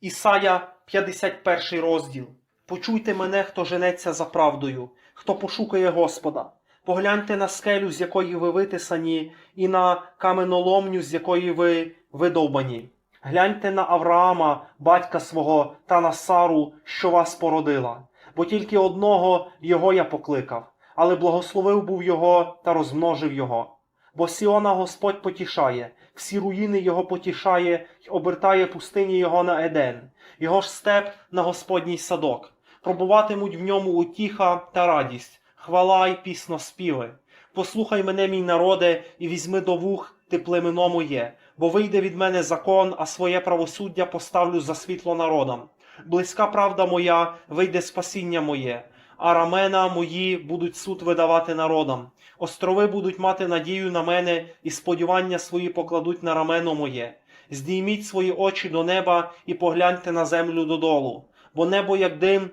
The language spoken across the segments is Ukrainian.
Ісая 51 розділ. Почуйте мене, хто женеться за правдою, хто пошукає Господа. Погляньте на скелю, з якої ви витисані, і на каменоломню, з якої ви видовбані. Гляньте на Авраама, батька свого, та на Сару, що вас породила. Бо тільки одного його я покликав, але благословив був його та розмножив його. Бо Сіона Господь потішає, всі руїни його потішає й обертає пустині його на Еден, його ж степ на Господній садок. Пробуватимуть в ньому утіха та радість, хвала й пісноспіви. Послухай мене, мій народе, і візьми до вух ти племено моє, бо вийде від мене закон, а своє правосуддя поставлю за світло народам. Близька правда моя, вийде спасіння моє, а рамена мої будуть суд видавати народам. Острови будуть мати надію на мене, і сподівання свої покладуть на рамено моє. Здійміть свої очі до неба і погляньте на землю додолу, бо небо, як дим,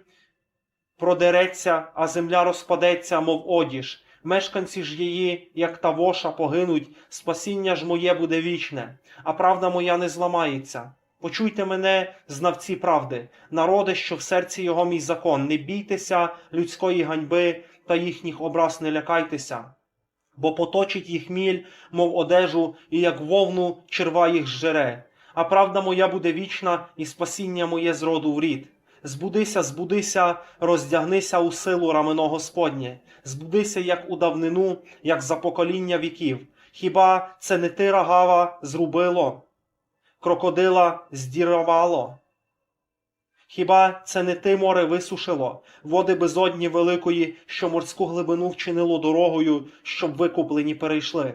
продереться, а земля розпадеться, мов одіж. Мешканці ж її, як та воша, погинуть, спасіння ж моє буде вічне, а правда моя не зламається. Почуйте мене, знавці правди, народи, що в серці його мій закон, не бійтеся людської ганьби та їхніх образ не лякайтеся, бо поточить їх міль, мов одежу, і як вовну черва їх зжере. А правда моя буде вічна, і спасіння моє з роду в рід. Збудися, збудися, роздягнися у силу рамено Господнє, збудися, як у давнину, як за покоління віків. Хіба це не ти рагава зрубило, крокодила здірвало? Хіба це не ти море висушило, води безодні великої, що морську глибину вчинило дорогою, щоб викуплені перейшли?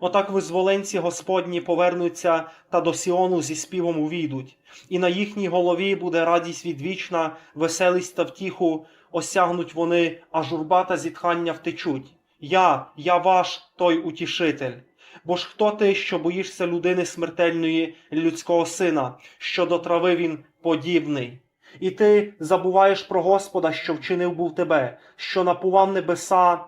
Отак визволенці Господні повернуться та до Сіону зі співом увійдуть, і на їхній голові буде радість відвічна, веселість та втіху, осягнуть вони, а журба та зітхання втечуть. Я, я ваш той утішитель. Бо ж хто ти, що боїшся людини смертельної, людського сина, що до трави він подібний? І ти забуваєш про Господа, що вчинив був тебе, що напував небеса,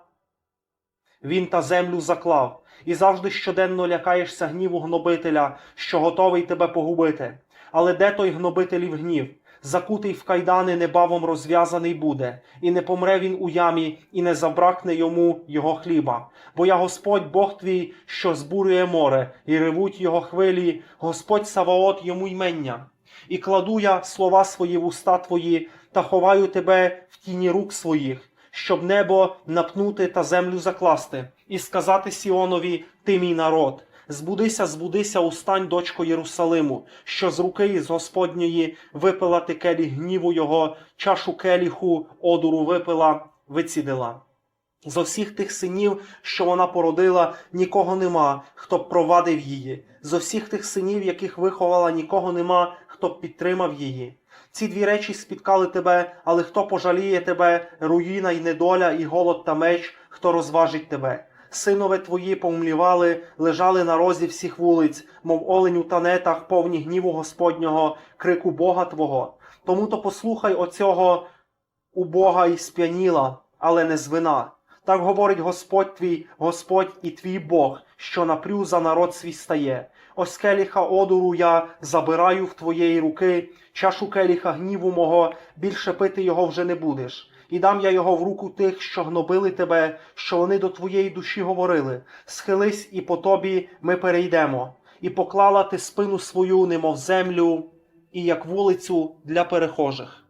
він та землю заклав, і завжди щоденно лякаєшся гніву гнобителя, що готовий тебе погубити. Але де той гнобителів гнів? Закутий в кайдани небавом розв'язаний буде, і не помре він у ямі, і не забракне йому його хліба. Бо я Господь Бог твій, що збурює море, і ревуть його хвилі, Господь Саваот йому ймення. І кладу я слова свої в уста твої, та ховаю тебе в тіні рук своїх, щоб небо напнути та землю закласти, і сказати Сіонові, ти мій народ. Збудися, збудися, устань, дочко Єрусалиму, що з руки із Господньої випила ти келіх гніву його, чашу келіху одуру випила, вицідила. З усіх тих синів, що вона породила, нікого нема, хто б провадив її. З усіх тих синів, яких виховала, нікого нема, хто б підтримав її. Ці дві речі спіткали тебе, але хто пожаліє тебе, руїна й недоля, і голод та меч, хто розважить тебе. Синове твої помлівали, лежали на розі всіх вулиць, мов олень у танетах, повні гніву Господнього, крику Бога Твого. Тому то послухай оцього у Бога й сп'яніла, але не з вина. Так говорить Господь твій, Господь і твій Бог, що напрю за народ свій стає. Ось келіха одуру я забираю в твоєї руки, чашу келіха гніву мого, більше пити його вже не будеш. І дам я його в руку тих, що гнобили тебе, що вони до твоєї душі говорили. Схились, і по тобі ми перейдемо. І поклала ти спину свою, немов землю, і як вулицю для перехожих.